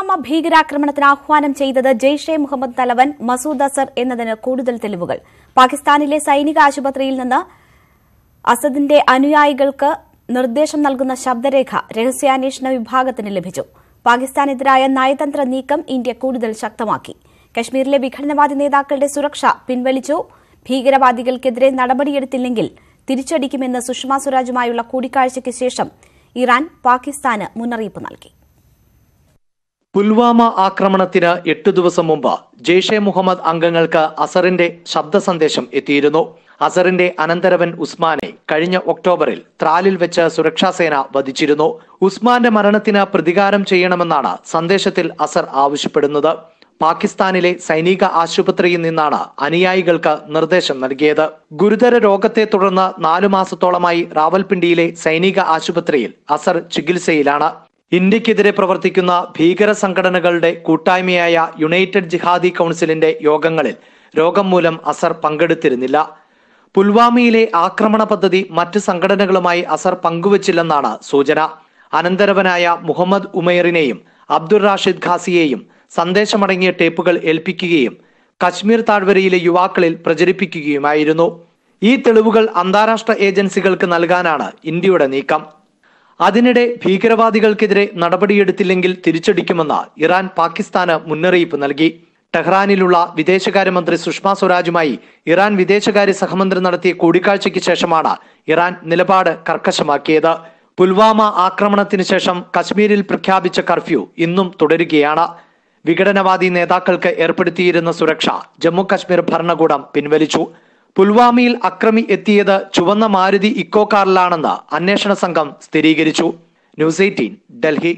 പുൽവാമ ഭീകരാക്രമണത്തിന് ആഹ്വാനം ചെയ്തത് ജെയ്ഷെ മുഹമ്മദ് തലവൻ മസൂദ് അസർ എന്നതിന് കൂടുതൽ തെളിവുകൾ. പാകിസ്ഥാനിലെ സൈനിക ആശുപത്രിയിൽ നിന്ന് അസദിന്റെ അനുയായികൾക്ക് നിർദ്ദേശം നൽകുന്ന ശബ്ദരേഖ രഹസ്യാന്വേഷണ വിഭാഗത്തിന് ലഭിച്ചു. പാകിസ്ഥാനെതിരായ നയതന്ത്ര നീക്കം ഇന്ത്യ കൂടുതൽ ശക്തമാക്കി. കശ്മീരിലെ വിഘടനവാദി നേതാക്കളുടെ സുരക്ഷ പിൻവലിച്ചു. ഭീകരവാദികൾക്കെതിരെ നടപടിയെടുത്തില്ലെങ്കിൽ തിരിച്ചടിക്കുമെന്ന് സുഷമ സ്വരാജുമായുള്ള കൂടിക്കാഴ്ചയ്ക്ക് ശേഷം ഇറാൻ പാകിസ്ഥാന് മുന്നറിയിപ്പ് നൽകി. പുൽവാമ ആക്രമണത്തിന് എട്ടു ദിവസം മുമ്പ് ജെയ്ഷെ മുഹമ്മദ് അംഗങ്ങൾക്ക് അസറിന്റെ ശബ്ദ സന്ദേശം എത്തിയിരുന്നു. അസറിന്റെ അനന്തരവൻ ഉസ്മാനെ കഴിഞ്ഞ ഒക്ടോബറിൽ ത്രാലിൽ വെച്ച് സുരക്ഷാസേന വധിച്ചിരുന്നു. ഉസ്മാന്റെ മരണത്തിന് പ്രതികാരം ചെയ്യണമെന്നാണ് സന്ദേശത്തിൽ അസർ ആവശ്യപ്പെടുന്നത്. പാകിസ്ഥാനിലെ സൈനിക ആശുപത്രിയിൽ നിന്നാണ് അനുയായികൾക്ക് നിർദ്ദേശം നൽകിയത്. ഗുരുതര രോഗത്തെ തുടർന്ന് നാലു മാസത്തോളമായി റാവൽപിണ്ടിയിലെ സൈനിക ആശുപത്രിയിൽ അസർ ചികിത്സയിലാണ്. ഇന്ത്യക്കെതിരെ പ്രവർത്തിക്കുന്ന ഭീകര സംഘടനകളുടെ കൂട്ടായ്മയായ യുണൈറ്റഡ് ജിഹാദി കൗൺസിലിന്റെ യോഗങ്ങളിൽ രോഗം മൂലം അസർ പങ്കെടുത്തിരുന്നില്ല. പുൽവാമയിലെ ആക്രമണ പദ്ധതി മറ്റ് സംഘടനകളുമായി അസർ പങ്കുവച്ചില്ലെന്നാണ് സൂചന. അനന്തരവനായ മുഹമ്മദ് ഉമേറിനെയും അബ്ദുൾ റാഷിദ് ഖാസിയെയും സന്ദേശമടങ്ങിയ ടേപ്പുകൾ ഏൽപ്പിക്കുകയും കശ്മീർ താഴ്വരയിലെ യുവാക്കളിൽ പ്രചരിപ്പിക്കുകയുമായിരുന്നു. ഈ തെളിവുകൾ അന്താരാഷ്ട്ര ഏജൻസികൾക്ക് നൽകാനാണ് ഇന്ത്യയുടെ നീക്കം. അതിനിടെ ഭീകരവാദികൾക്കെതിരെ നടപടിയെടുത്തില്ലെങ്കിൽ തിരിച്ചടിക്കുമെന്ന് ഇറാൻ പാകിസ്ഥാന് മുന്നറിയിപ്പ് നൽകി. ടെഹ്റാനിലുള്ള വിദേശകാര്യമന്ത്രി സുഷമ സ്വരാജുമായി ഇറാൻ വിദേശകാര്യ സഹമന്ത്രി നടത്തിയ കൂടിക്കാഴ്ചയ്ക്ക് ശേഷമാണ് ഇറാൻ നിലപാട് കർക്കശമാക്കിയത്. പുൽവാമ ആക്രമണത്തിന് ശേഷം കശ്മീരിൽ പ്രഖ്യാപിച്ച കർഫ്യൂ ഇന്നും തുടരുകയാണ്. വിഘടനവാദി നേതാക്കൾക്ക് ഏർപ്പെടുത്തിയിരുന്ന സുരക്ഷ ജമ്മു കശ്മീർ ഭരണകൂടം പിൻവലിച്ചു. പുൽവാമയിൽ അക്രമി എത്തിയത് ചുവന്ന മാരുതി ഇക്കോ കാറിലാണെന്ന് അന്വേഷണ സംഘം സ്ഥിരീകരിച്ചു. News eighteen Delhi.